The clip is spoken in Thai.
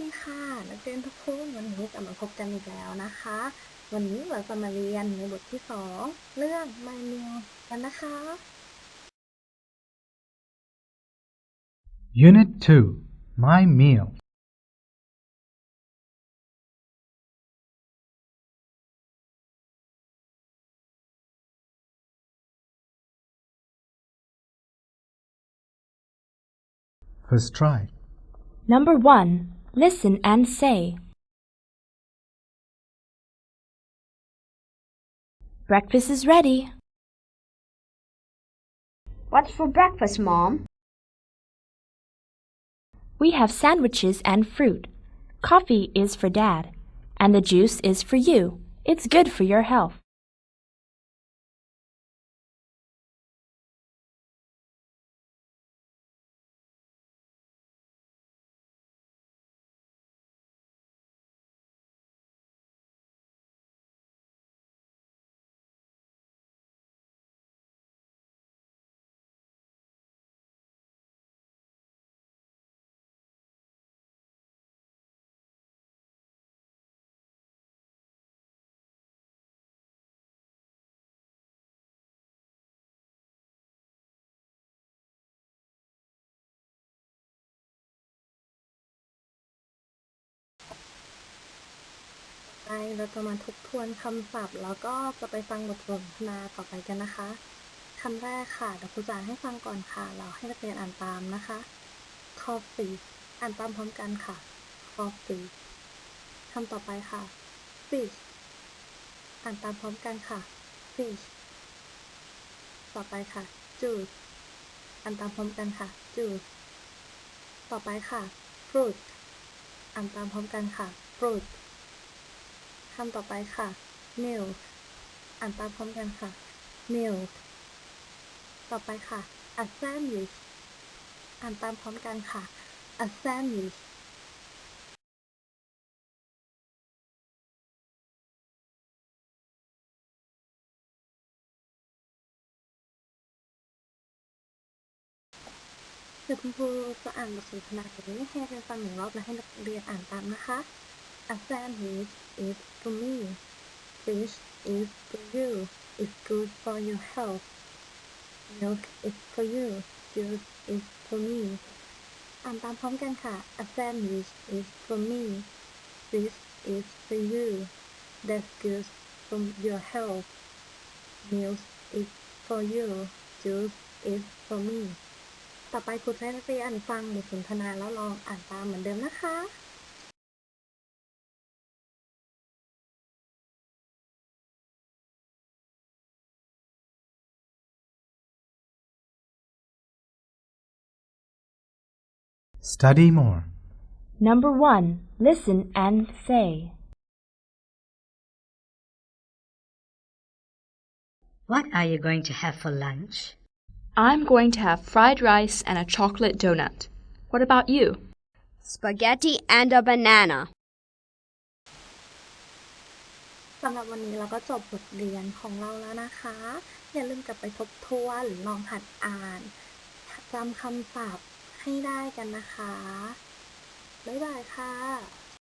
ดีค่ะนักเรียนทุกคนวันนี้กลับมาพบกันอีกแล้วนะคะ วันนี้เราจะมาเรียนในบทที่สองเรื่อง My Meal กันนะคะ Unit 2 My Meal First try. Number 1. Listen and say. Breakfast is ready. What's for breakfast, Mom? We have sandwiches and fruit. Coffee is for Dad, and the juice is for you. It's good for your health. ไปเราจะมาทบทวนคำศัพท์ แล้วก็จะไปฟังบทสนทนาต่อไปกันนะคะคำแรกค่ะเดี๋ยวครูจะอ่านให้ฟังก่อนค่ะ เราให้นักเรียนอ่านตามนะคะ coffee อ่านตามพร้อมกันค่ะ coffee คำต่อไปค่ะ fish อ่านตามพร้อมกันค่ะ fish ต่อไปค่ะ juice อ่านตามพร้อมกันค่ะ juice ต่อไปค่ะ fruit อ่านตามพร้อมกันค่ะ fruit คำต่อไปค่ะ milk อ่านตามพร้อมกันค่ะ milk ต่อไปค่ะ a sandwich อ่านตามพร้อมกันค่ะ a sandwich เดี๋ยวคุณครูจะอ่านบทสนทนานี้ให้เรียนฟังหนึ่งรอบและให้นักเรียนอ่านตามนะคะ A sandwich is for me. Fish is for you. It's good for your health. Milk is for you. Juice is for me. อ่านตามพร้อมกันค่ะ A sandwich is for me. Fish is for you. That's good for your health. Milk is for you. Juice is for me. ต่อไปครูจะให้นักเรียนฟังบทสนทนาแล้วลองอ่านตามเหมือนเดิมนะคะ Study more. Number 1. Listen and say. What are you going to have for lunch? I'm going to have fried rice and a chocolate donut. What about you? Spaghetti and a banana. สำหรับวันนี้เราก็จบบทเรียนของเราแล้วนะคะ อย่าลืมกลับไปทบทวนหรือลองหัดอ่านจำคำศัพท์ ให้ได้กันนะคะ บ๊ายบายค่ะ